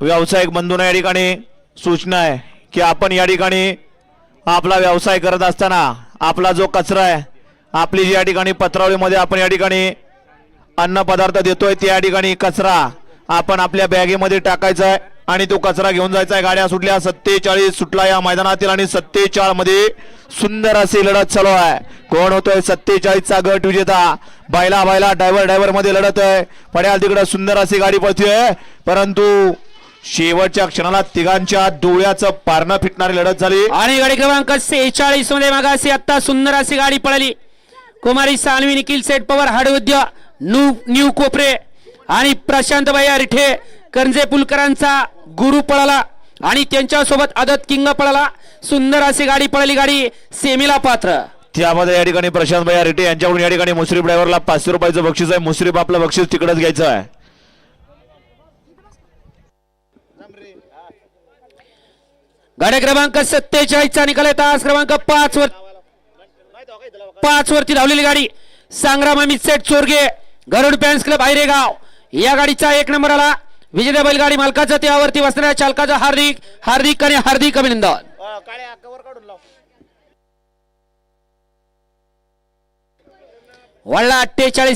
व्यावसायिक बंधूंना या ठिकाणी सूचना आहे की आपण या ठिकाणी आपला व्यवसाय करत असताना आपला जो कचरा आहे आपली जी या ठिकाणी पत्रावळीमध्ये आपण या ठिकाणी अन्न पदार्थ देतोय त्या ठिकाणी कचरा आपण आपल्या बॅगेमध्ये टाकायचा आहे आणि तो कचरा घेऊन जायचा आहे. गाड्या सुटल्या सत्तेचाळीस सुटला या मैदानातील आणि सत्तेचाळमध्ये सुंदर अशी लढत चालू आहे. कोण होतोय? सत्तेचाळीसचा गट विजेता. बायला बायला ड्रायव्हर ड्रायव्हरमध्ये लढत आहे. पड्याल तिकडे सुंदर अशी गाडी पळतीय. परंतु शेवटच्या क्षणाला तिघांच्या डोळ्याचं पारणं फिटणारी लढत झाली. आणि गाडी क्रमांक सेहेचाळीसमध्ये मागासी आता सुंदर अशी गाडी पळाली. कुमारी सानवी निखिल सेट पवार हाडवद्य न्यू न्यू कोपरे आणि प्रशांत भैया रिठे करंजे पुलकरांचा गुरु पळाला आणि त्यांच्यासोबत आदत किंग पळाला. सुंदर अशी गाडी पळाली गाडी सेमीला पात्र. त्यामध्ये या ठिकाणी प्रशांत भैया रेड्डी यांच्याकडून या ठिकाणी मुश्रीफ ड्रायव्हरला पाचशे रुपयाचं बक्षीस आहे. मुश्रीफ आपलं बक्षीस तिकडच घ्यायचं आहे. गाड्या क्रमांक सत्तेचाळीसचा निकाल आहे. तास क्रमांक पाच वर पाच वरती धावलेली गाडी. Sangram Amit Seth Chorge Garud fans club Ayregaon. या गाडीचा एक नंबर आला. विजेता बैलगाडी मालकाचं त्यावरती बसणाऱ्या चालकाचं हार्दिक हार्दिक आणि हार्दिक अभिनंदन. वडला अठ्ठेचाळीस